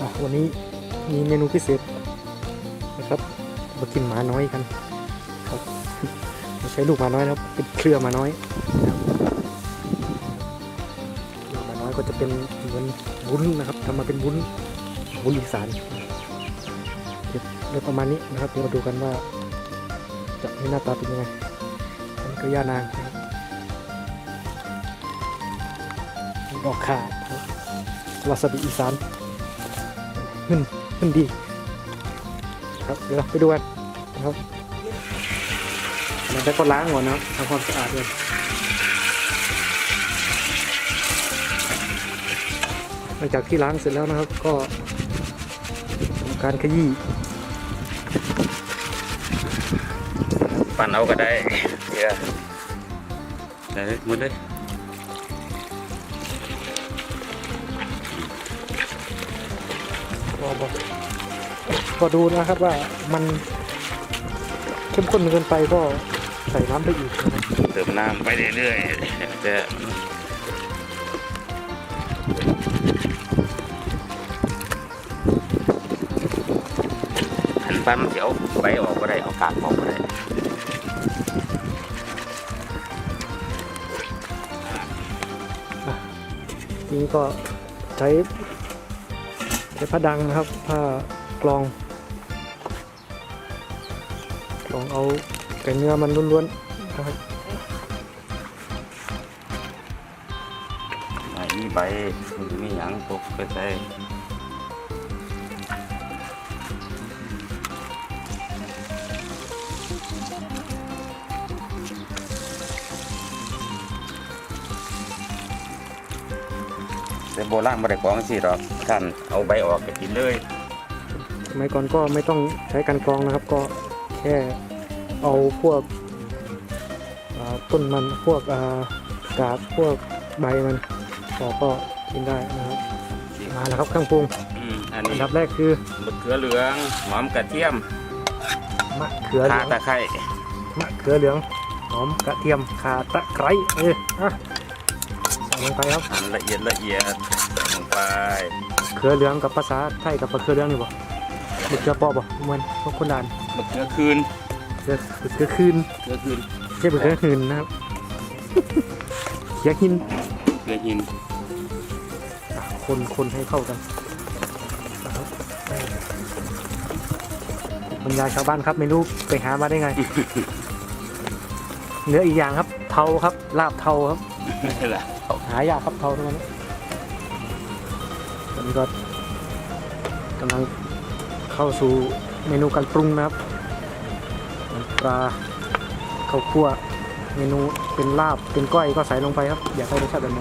อะวันนี้มีเมนูพิเศษนะครับมากินหมาน้อยกันครับไม่ใช่ลูกหมาน้อยนะครับเป็นเครือหมาน้อยเครือหมาน้อยก็จะเป็นเหมือนวุ้นนะครับทำมาเป็นวุ้นวุ้นอีสานเดี๋ยวประมาณนี้นะครับเดี๋ยวมาดูกันว่า จะมีหน้าตาเป็นยังไงอันนี้ก็ย่านางครับดอกขาครับ วาซาบิอีสานขึ้นขึ้นดี ครับเดี๋ยวเราไปดูกันนะครับแล้วก็ล้างก่อนนะครับทำความสะอาดเลยหลังจากที่ล้างเสร็จแล้วนะครับก็ทำการขยี้ปั่นเอาก็ได้เดี๋ยวได้หมดเลย ก็บอกก็ดูนะครับว่ามันเข้มข้นเกินไปก็ใส่น้ำไปอีกนะครับเติมน้ำไปเรื่อยๆแต่หันปั้นเดี๋ยวใบออกก็ได้เอากากออกก็ได้ทีนี้ก็ใช้ใช้ผ้าดังนะครับผ้ากรองกรองเอาไก่เนื้อมันล้วนๆนะครับไอ้นี่ใบมันมีหยังตกไปใส่ แต่โบราณไม่ได้ของสิหรอกท่านเอาใบออกก็กินเลยสมัยก่อนก็ไม่ต้องใช้การกรองนะครับ ก็แค่เอาพวกอ่าต้นมันพวกอ่ากาบพวกใบมันออกก็กินได้นะครับมาแล้วครับเครื่องปรุงอืมอันอันี้นดับแรกคือมะเขือเหลืองหอมกระเทียมมะเขือเหลืข่าองตะไคร้มะเขือเหลืองหอมกระเทียมข่าตะไคร้เอออะใส่ ลงไปครับหั่นละเอียดละเอียดใส่ลงไปเขือเหลืองกับภาษาไทยกับมะเขือเหลืองนี่บ่มะเขือเปอบ่เหมือนพวกคนด่านมะเขือคืนเขือมะเขือคืนเขือคืนใช่มะเขือหืนนะครับเขียหินเขือหินอะคนคนให้เข้ากันนะครับบรรยายชาวบ้านครับไม่รู้ไปหามาได้ไงเหลืออีกอย่างครับ เทาครับลาบเทาครับนี่แหละเอาหายากครับเทาทุกวันนี้ตอนนี้ก็กำลังเข้าสู่เมนูการปรุงนะครับน้ำปลาข้าวคั่วเมนูเป็นลาบเป็นก้อยก็ใส่ลงไปครับ อยากให้รสชาติแบบไหน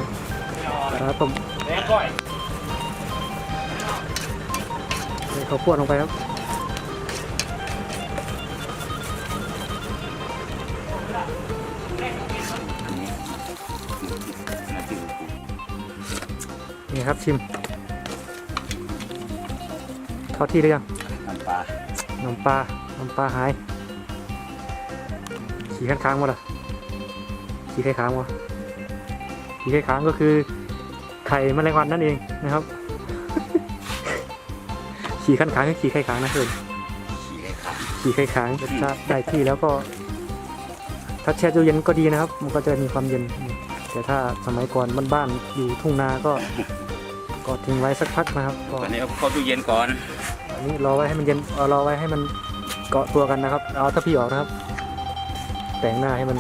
ปลาต้มแม่ก้อยใส่ข้าวคั่วลงไปครับ นี่ครับชิมเข้าที่หรือยังน้ำปลาน้ำปลาน้ำปลาหายขี่ข้างค้างวะล่ะขี่ไข่ค้างวะขี่ไข่ค้างก็คือไข่แมลงวันนั่นเองนะครับขี่ข้างค้างคือขี่ไข่ค้างนะเพื่อนขี้ไก่ขาวขี่ไข่ค้างรสชาติได้ที่แล้วก็ ถ้าแช่ตู้เย็นก็ดีนะครับ มันก็จะมีความเย็นแต่ถ้าสมัยก่อนบ้านๆอยู่ทุ่งนาก็ ก็ทิ้งไว้สักพักนะครับก็ตอนนี้เอาเข้าตู้เย็นก่อนอันนี้รอไว้ให้มันเย็นเอารอไว้ให้มันเกาะตัวกันนะครับเอาถ้าพี่ออกนะครับ แต่งหน้าให้มัน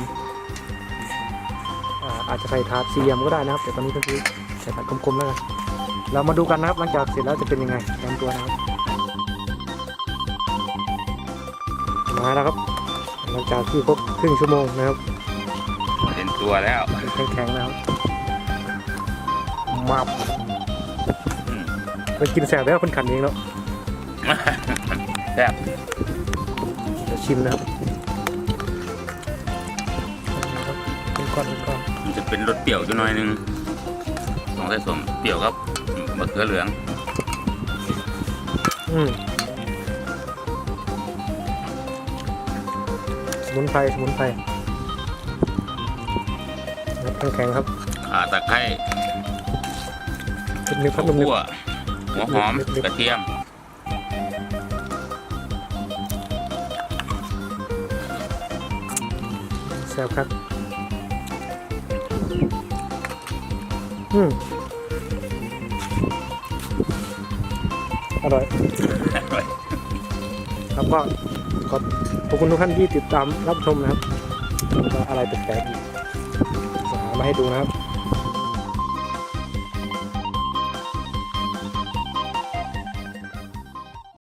อ่าอาจจะใส่ถาดสี่เหลี่ยมก็ได้นะครับ แต่ตอนนี้ก็คือใส่ถาดกลมๆแล้วกันเรามาดูกันนะครับ หลังจากเสร็จแล้วจะเป็นยังไงเตรียมตัวนะครับมาแล้วครับ หลังจากที่ครบครึ่งชั่วโมงนะครับเต็มตัวแล้วแข็งๆนะครับมาบอื มมันกินแสบแล้วคนขันเองเนาะแซ่บเดี๋ยวชิมนะครับนะครับเป็นก้อนเป็นก้อนมันจะเป็นรสเปรี้ยวอยู่หน่อยนึงต้องใส่สมเปรี้ยวครับมะเขือเหลืองอืมสมุนไพรสมุนไพรนะครับแข็งๆครับข่าตะไคร้เป็นนึกครัข้าบวนึกคั่ว หัวหอมกระเทียมแซ่บครับ อืมอร่อย ครับก็ขอบขอบคุณทุกท่านที่ติดตามรับชมนะครับแล้วก็อะไรแปลกๆอีกหามาให้ดูนะครับ